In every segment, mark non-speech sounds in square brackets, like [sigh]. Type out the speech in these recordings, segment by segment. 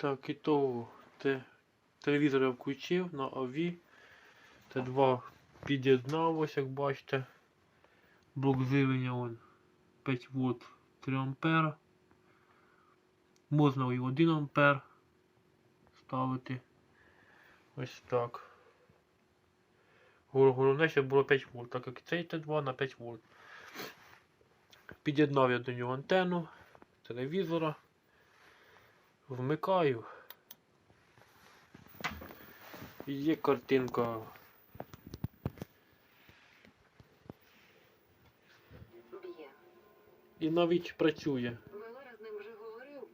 Так, і того. Те, телевізор я включив на АВІ. Т2 під'єднав, ось як бачите. Блок живлення он 5 вольт 3 ампера. Можна і 1 ампер ставити. Ось так. Головне, щоб було 5 вольт, так як цей Т2 на 5 вольт. Під'єднав я до нього антенну телевізора. Вмикаю. І є картинка. І навіть працює. Валера з ним вже говорив.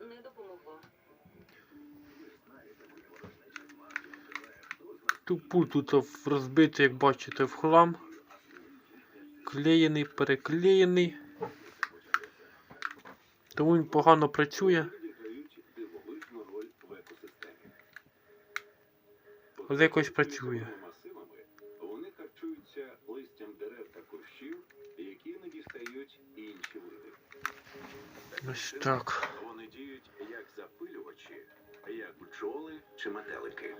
Не допомогло. Тут пульт тут розбитий, як бачите, в хлам. Клеєний, переклеєний. Тому він погано працює. Але якось працює. Вони харчуються листям дерев та кущів, які не дістають інші види. Ось так. Вони діють як запилювачі, як бджоли чи метелики.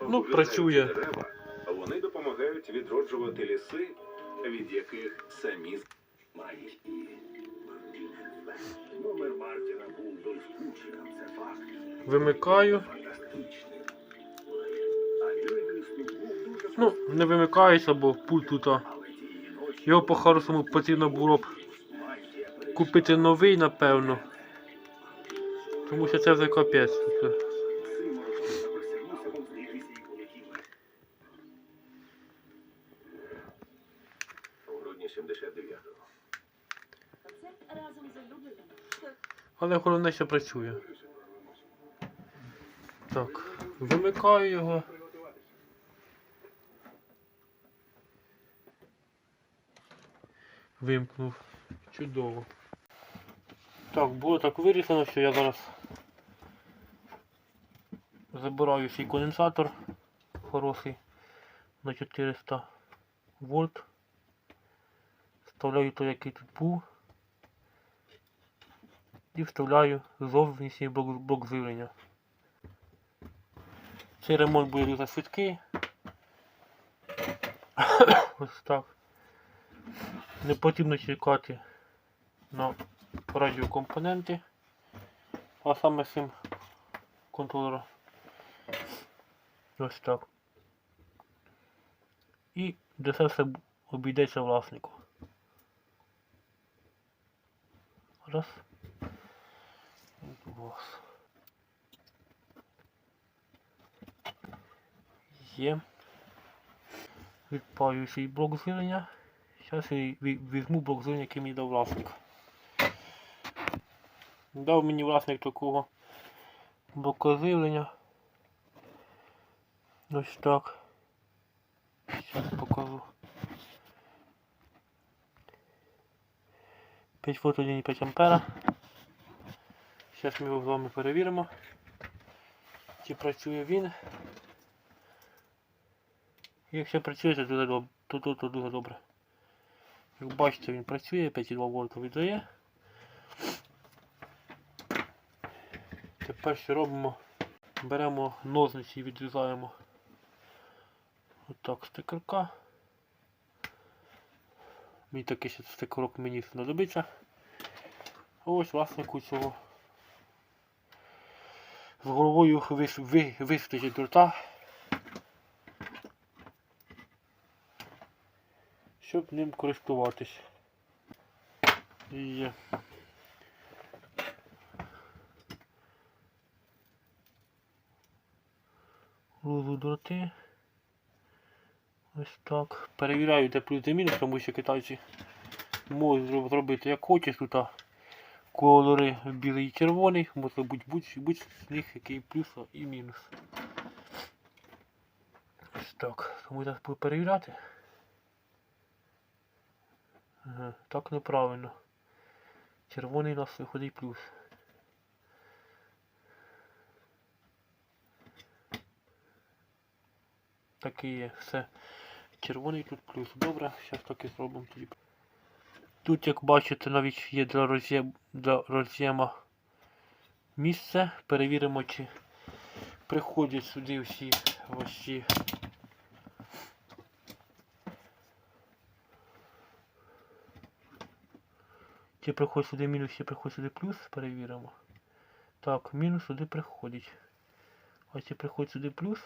Ну, працює. Дерева, вони допомагають відроджувати ліси, від яких самі мають і Номер Мартіна був дойскучим, це факт. Вимикаю. Ну, не вимикається, бо пульт тут. Його по-хорошому потрібно було б купити новий, напевно. Тому що це вже капець. тут. Симорочно присягнувся помститися і полетів. у грудні 79-го. Це разом з. Але головне, що працює. Так, вимикаю його. Вимкнув. Чудово. Так, було так вирішено, що я зараз забираю свій конденсатор хороший на 400 вольт. Вставляю той, який тут був і вставляю зовнішній блок, блок живлення. Цей ремонт буде дуже швидкий. [coughs] Ось так. Не потрібно чекати на радіокомпоненти, а саме сим контролера. Ось так. І де це все обійдеться власнику. Раз. Вас. Є. Відпаю свій блок живлення. Зараз я візьму живлення, який мені дав власник. Дав мені власник такого блока живлення. Ось так. Зараз покажу. 5 вольт 1,5 ампера. Зараз ми його з вами перевіримо, чи працює він. Якщо працює, то то дуже добре. Як бачите, він працює, 5,2 вольта віддає. Тепер що робимо? Беремо ножниці і відрізаємо отак стикерка. Мені такий ще стикерок мені знадобиться. Ось власнику цього з головою вис, ви, вистачить дрота, щоб ним користуватись. І. Лову дроти. Ось так. Перевіряю, де плюс де мінус, тому що китайці можуть зробити як хочеш тут. кольори білий і червоний, може бути будь, будь з них який плюс і мінус. Ось так. Тому зараз буду перевіряти. Ага, так неправильно. Червоний у нас виходить плюс. Так і є, все. Червоний тут плюс. Добре, зараз так і зробимо тоді. Тут, як бачите, навіть є для роз'єм для роз'єма місце. Перевіримо, чи приходять сюди всі ваші. Чи приходить сюди мінус, чи приходить сюди плюс, перевіримо. Так, мінус сюди приходить. А чи приходить сюди плюс?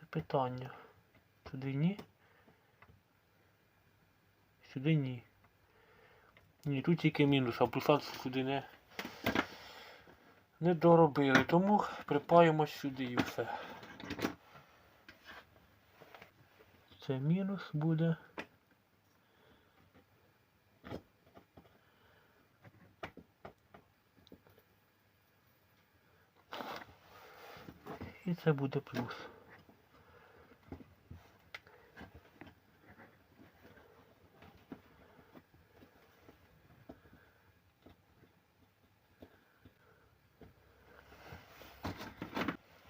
Це питання. Сюди ні. Сюди ні. Ні, тут тільки мінус, а плюса сюди не, не доробили. Тому припаємо сюди і все. Це мінус буде. І це буде плюс.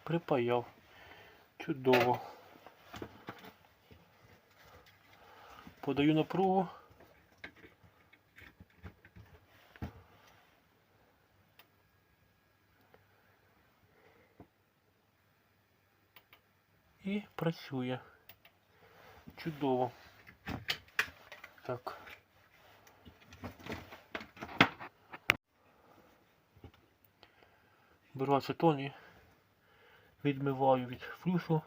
Припаяв. Чудово. Подаю напругу. І працює. Чудово. Так. Беру ацетон відмиваю від флюсу.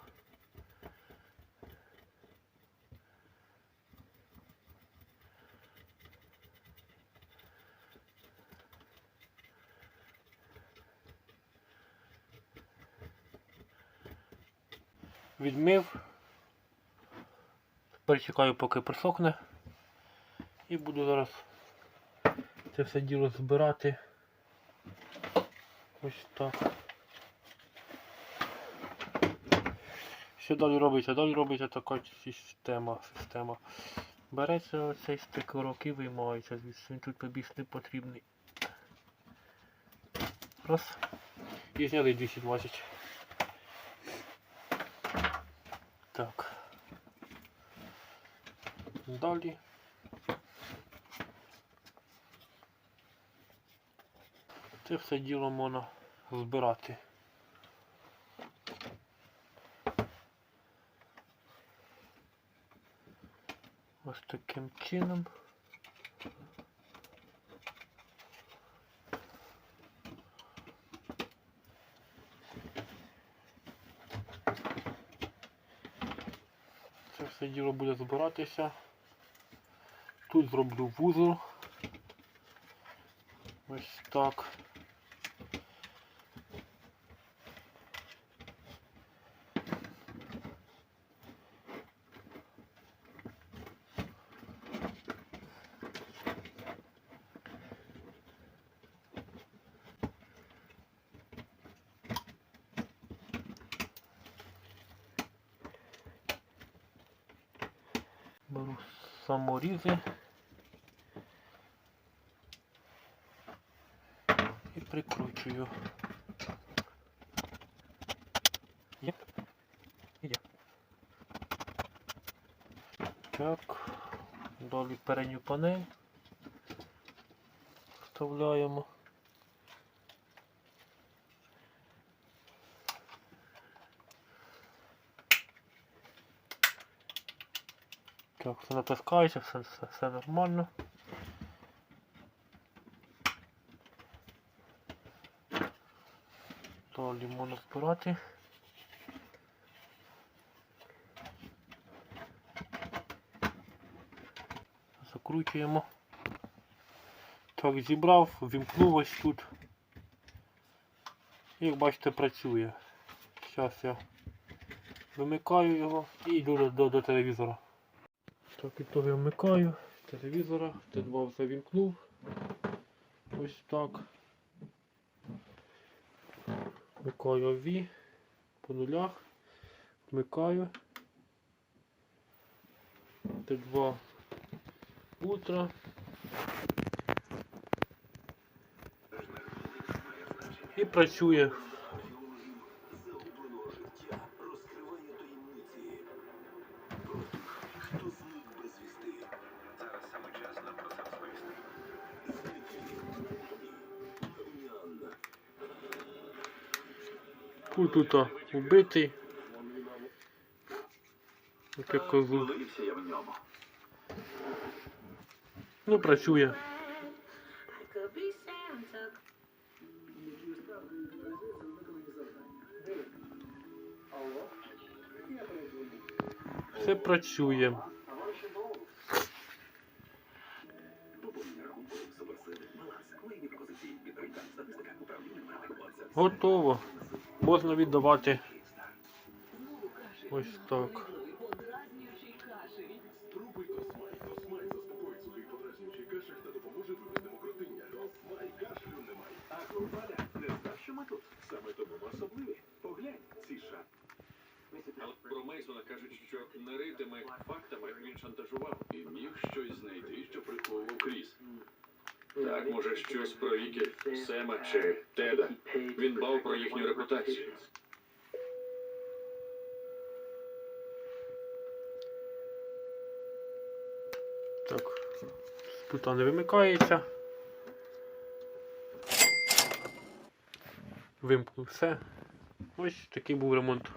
Відмив. Тепер чекаю, поки просохне. І буду зараз це все діло збирати. Ось так. Що далі робиться? Далі робиться така система. система. Береться оцей стикорок і виймається звідси. Він тут побільш не потрібний. Раз. І зняли 220. Так. Далі. Це все діло можна збирати. Ось таким чином. Все діло буде збиратися. Тут зроблю вузол. Ось так. Беру саморізи і прикручую. Є? Є. Так, далі передню панель вставляємо. Так, все натискається, все, все, все нормально. Далі можна збирати. Закручуємо. Так, зібрав, вімкнув ось тут. Як бачите, працює. Зараз я вимикаю його і йду до, до, до телевізора. Так, і того я вмикаю телевізора, Т2 все вімкнув. Ось так. Вмикаю V по нулях. Вмикаю. Т2 утро. І працює. Тут убитий. Яке козу. Ну, працює. Все працює. Готово. Можна віддавати. Ось так. Спробуй Тосмай. Тосмай заспокоїть сухий подразнюючий кашель та допоможе вивести мокротиння. Тосмай кашлю немає. А Курбаля не знав, що ми тут. Саме тому ми особливі. Поглянь, ці ша. Але про Мейсона кажуть, що не ритиме фактами він шантажував. І міг щось знайти, що приховував Кріс. Так, може, щось про віки Сема чи Теда. Він бав про їхню репутацію. Так. Пульта не вимикається. Вимкнув все. Ось такий був ремонт